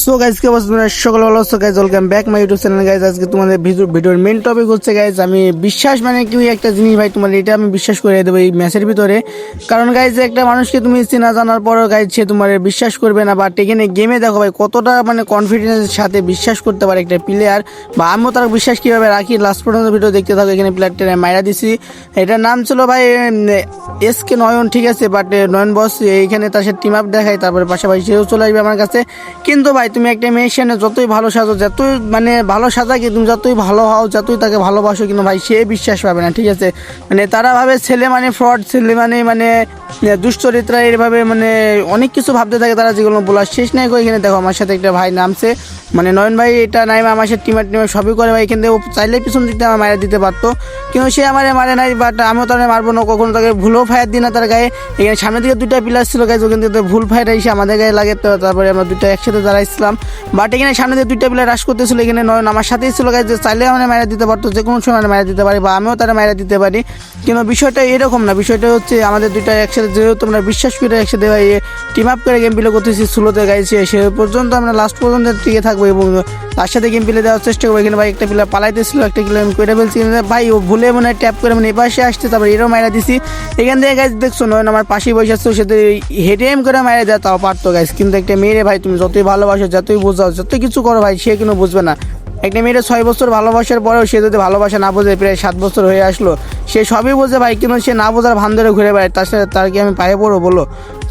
So guys কে বলছো তোমরা? সকল ভালো আছো? Guys welcome back my YouTube channel guys আজকে তোমাদের ভিডিও ভিডিওর মেন টপিক হচ্ছে গাইজ আমি বিশ্বাস মানে কি একটা জিনিস ভাই তোমার এটা আমি বিশ্বাস করে দেবো এই ম্যাচের ভিতরে। কারণ গাইজ একটা মানুষকে তুমি চেনা জানার পরও গাইজ সে তোমার বিশ্বাস করবে না বা এখানে গেমে দেখো ভাই, কতটা মানে কনফিডেন্সের সাথে বিশ্বাস করতে পারে একটা প্লেয়ার বা আমিও তার বিশ্বাস কীভাবে রাখি? লাস্ট পর্যন্ত ভিডিও দেখতে থাকো, এখানে প্লেয়ারটা মাইরা দিছি। এটার নাম ছিল ভাই এস কে নয়ন ঠিক আছে বাট নয়ন বস এইখানে তার সাথে টিম আপ দেখায়, তারপরে পাশাপাশি সেও চলে আসবে আমার কাছে। কিন্তু ভাই, তুমি একটা মেয়ের সামনে যতই ভালো সাজো, যতই মানে ভালো সাজা কি তুমি যতই ভালো হও, যতই তাকে ভালোবাসো, কিন্তু ভাই, সে বিশ্বাস পাবে না, ঠিক আছে? মানে তারা ভাবে ছেলে মানে ফ্রড ছেলে মানে মানে দুশ্চরিত্রা, এভাবে মানে অনেক কিছু ভাবতে থাকে তারা যেগুলো বলার শেষ নাই করে এখানে। দেখো, আমার সাথে একটা ভাই নামছে। মানে নয়ন ভাই, এটা নাই, আমার সাথে টিমার টিমার সবই করে, ভাই, এখান থেকে চাইলে পিছন দিকতে আমার মারা দিতে পারতো। কিন্তু সে আমারে মারে নাই বাট আমিও তাকে মারবো না, কখনো তাকে ভুলও ফায়ার দিই না তার গায়ে, এখানে সামনের দিকে দুইটা পিলার ছিল গায়ে ওখান থেকে ভুল ফায়ার এসে আমাদের গায়ে লাগে, তো তারপরে আমরা দুইটা একসাথে দাঁড়াইছিলাম বাট এখানে সামনে দিয়ে দুইটা পিলার রাশ করতেছিল, এখানে নয়ন আমার সাথেই ছিল গায়ে, যে চাইলে আমরা মারা দিতে পারতো, যে কোনো সময় মারা দিতে পারি, বা আমিও তারা মারা দিতে পারি। কিন্তু বিষয়টা এরকম না, বিষয়টা হচ্ছে আমাদের দুইটা একসাথে, যেহেতু আমরা বিশ্বাস করে একসাথে টিম আপ করে গেম প্লে করতেছি, স্লোতে গাইছি সে পর্যন্ত আমরা লাস্ট পর্যন্ত টিকে থাকব এবং তার সাথে গেম প্লে দেওয়ার চেষ্টা করব। এখানে ভাই একটা প্লেয়ার পালাইতেছিল, একটা আমি করে ফেলছি ভাই ও ভুলে মনে ট্যাপ করে মানে এপাশে আসছে, তারপর এরও মারা দিছি। এখান থেকে গাইজ দেখছ নয় আমার পাশে বসে আসছো সে হেঁটে এম করে মেরে দেওয়া তাও পারতো গাইজ কিন্তু একটা মেয়েরে ভাই, তুমি যতই ভালোবাসো, যতই বোঝাও, যতই কিছু করো ভাই, সে কিন্তু বুঝবে না। একটা মেয়েটা ছয় বছর ভালোবাসার পরেও সে যদি ভালোবাসা না বোঝে, প্রায় সাত বছর হয়ে আসলো, সে সবই বোঝে ভাই, কিন্তু সে না বোঝার ভান ধরে ঘুরে বেড়ায়, তার সাথে তার কি আমি পায়ে পড়ব বলো?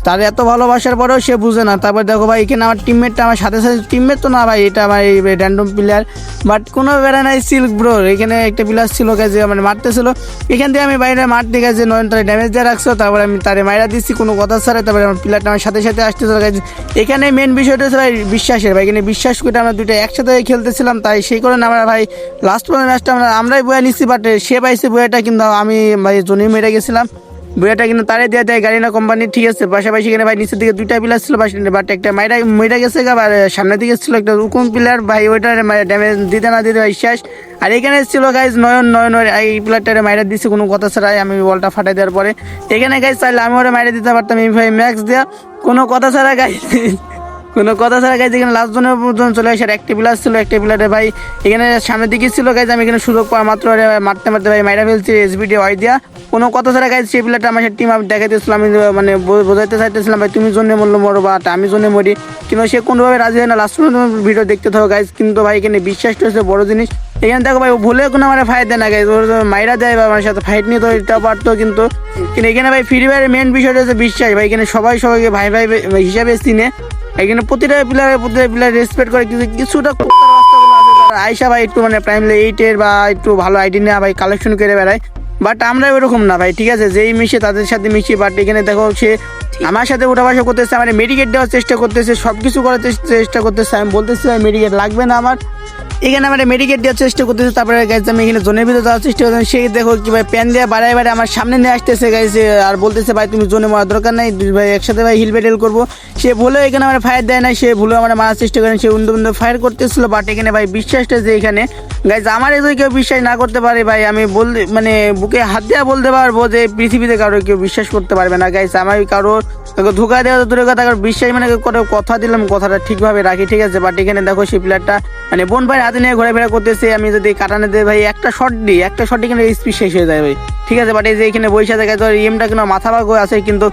তার এত ভালোবাসার পরেও সে বুঝে না। তারপর দেখো ভাই, এখানে আমার টিমমেটটা আমার সাথে সাথে টিমমেট তো না ভাই, এটা আমার এই র্যান্ডম প্লেয়ার বাট কোনো বেড়া নাই সিল্ক ব্রো এখানে একটা প্লেয়ার ছিল যে মানে মারতেছিল। এখান থেকে আমি বাইরে মারতে গেছে নয়নটারে ড্যামেজ দিয়ে রাখছো? তারপরে আমি তারে মাইরা দিচ্ছি কোনো কথা ছাড়া। তারপরে আমার প্লেয়ারটা আমার সাথে সাথে আসতেছিল গেছে এখানে মেন বিষয়টা হচ্ছে ভাই বিশ্বাসের। ভাই, এখানে বিশ্বাস করে আমরা দুইটা একসাথে খেলতেছিলাম, তাই সেই কারণে আমরা ভাই লাস্ট পর্যন্ত ম্যাচটা আমরা আমরাই বয়া নিচ্ছি বাট সে পাইছে বইয়াটা কিন্তু আমি ভাই জনি মেরে গেছিলাম। বইয়াটা কিন্তু তারে দেওয়া দেয়, গাড়ি না, কোম্পানি, ঠিক আছে। পাশাপাশি এখানে ভাই নিচের দিকে দুইটা প্লেয়ার ছিল পাশে বাট একটা মাইরা, মইরা গেছে গা আর সামনের দিকে ছিল একটা উকুম প্লেয়ার ভাই ওইটার ড্যামেজ দিতে না দিতে ভাই শেষ। আর এখানে ছিল গাইজ নয়ন নয়ন এই প্লেয়ারটারে মাইরা দিচ্ছে কোনো কথা ছাড়াই আমি বলটা ফাটাই দেওয়ার পরে। এখানে গাইজ চাইলে আমি ওরা মাইরা দিতে পারতাম, এই ভাই ম্যাক্স দেওয়া কোনো কথা ছাড়া গাইজ কোনো কথা ছাড়া গাইজ এখানে লাস্ট জনের পর্যন্ত চলে আসার একটা প্লেয়ার ছিল, একটা প্লেয়ারে ভাই এখানে সামনের দিকে ছিল গাইজ আমি এখানে সুযোগ পাওয়া মাত্র মারতে মারতে ভাই মাইরা ফেলছি এসবিডি ওয়াই দিয়া। কোনো কথা ছাড়া গাইজ সেই প্লেয়ারটা আমার টিম আপ দেখাইতেছিলাম আমি মানে বোঝাইতে চাইতেছিলাম, ভাই, তুমি জন্য মরলো মরো বা আমি জন্য মরি। কিন্তু সে কোনোভাবে রাজি হয় না লাস্ট পর্যন্ত ভিডিও দেখতে থাকো গাইজ কিন্তু ভাই, এখানে বিশ্বাসটা হচ্ছে বড় জিনিস। এখানে দেখো ভাই ভুলে কোনো আমার ফাইট দেয় না গাইজ ওর মাইরা দেয় বা আমার সাথে ফাইট নিয়ে তো এটা পারতো, কিন্তু কিন্তু এখানে ভাই ফ্রি ফায়ারের মেন বিষয়টা হচ্ছে বিশ্বাস। ভাই, এখানে সবাই সবাইকে ভাই ভাই হিসাবে চিনে। এখানে প্রতিটা প্লেয়ারের প্রতিটা প্লেয়ার রেসপেক্ট করে, কিন্তু কিছুটা আইসা ভাই, একটু মানে প্রাইম এইটের বা একটু ভালো আইডি নেওয়া ভাই কালেকশন করে বেড়ায়। বাট আমরা ওরকম না ভাই, ঠিক আছে? যেই মিশে তাদের সাথে মিশি, বাট এখানে দেখো সে আমার সাথে উঠা বাসা করতেছে আমার মেডিকেট দেওয়ার চেষ্টা করতেছে সব কিছু করার চেষ্টা- করতেছে, আমি বলতেছি মেডিকেট লাগবে না আমার? এখানে আমরা মেডিকেট দেওয়ার চেষ্টা করতেছি, তারপরে গাইছে আমি এখানে জোনের ভিতরে যাওয়ার চেষ্টা করতেছি। সেই দেখো কি ভাই প্যান দিয়ে বাড়ায় বাড়ায় আমার সামনে নিয়ে আসতেছে গাইছে আর বলতেছে, ভাই, তুমি জোনে মারার দরকার নাই ভাই একসাথে ভাই হিল ব্যাটেল করব। সে ভুলে এখানে আমার ফায়ার দেয় না সে ভুলে আমার মারার চেষ্টা করেন সে উন্দু উন্দু ফায়ার করতেছিল বাট এখানে ভাই বিশ্বাসটা যে এখানে গাইজ আমার এদের কেউ বিশ্বাস না করতে পারে ভাই, আমি বলতে মানে বুকে হাত দেওয়া বলতে পারব যে পৃথিবীতে কারও কেউ বিশ্বাস করতে পারবে না। গাইজ আমি কারও ধোকা দেওয়া তো দূরের কথা বিশ্বাস মানে করে কথা দিলাম কথাটা ঠিকভাবে রাখি, ঠিক আছে? বাট এখানে দেখো, সেই প্লেয়ারটা মানে বোন ভাই হাতে নিয়ে ঘোরাফেরা করতেছে, আমি যদি কাটানে দেয় ভাই, একটা শট দিই, একটা শট এখানে স্পিড শেষ হয়ে যায় ভাই, ঠিক আছে? বাট এই যে এখানে বৈশা দেখা যায় এমটা কিন্তু মাথা ভাগ হয়ে আছে, কিন্তু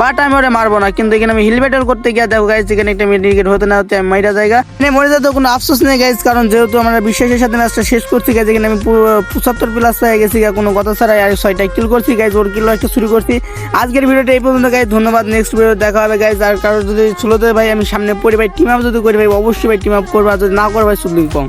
বাট আমি ওরা মারবো না, কিন্তু এখানে আমি হিল ব্যাটেল করতে গিয়ে দেখো গাইজ এখানে একটা মেডিকেট হতে না হতে আমি মাইরা জায়গা। মানে মরে যেতে কোনো আফসোস নেই গাইজ কারণ যেহেতু আমরা বিশ্বাসের সাথে ম্যাচটা শেষ করছি গাইজ এখানে আমি পঁচাত্তর প্লাস হয়ে গেছি কোনো কথা ছাড়াই আর ছয়টা কিল করছি গাইজ ওর কিলো একটা শুরু করছি। আজকের ভিডিওটা এই পর্যন্ত গাইজ ধন্যবাদ নেক্সট ভিডিও দেখা হবে গাইজ আর কারও যদি ষোলোতে ভাই, আমি সামনে পড়ি ভাই টিম আপ যদি করি ভাই, অবশ্যই ভাই টিম আপ করব, আর যদি না করব ভাই, শুধু কম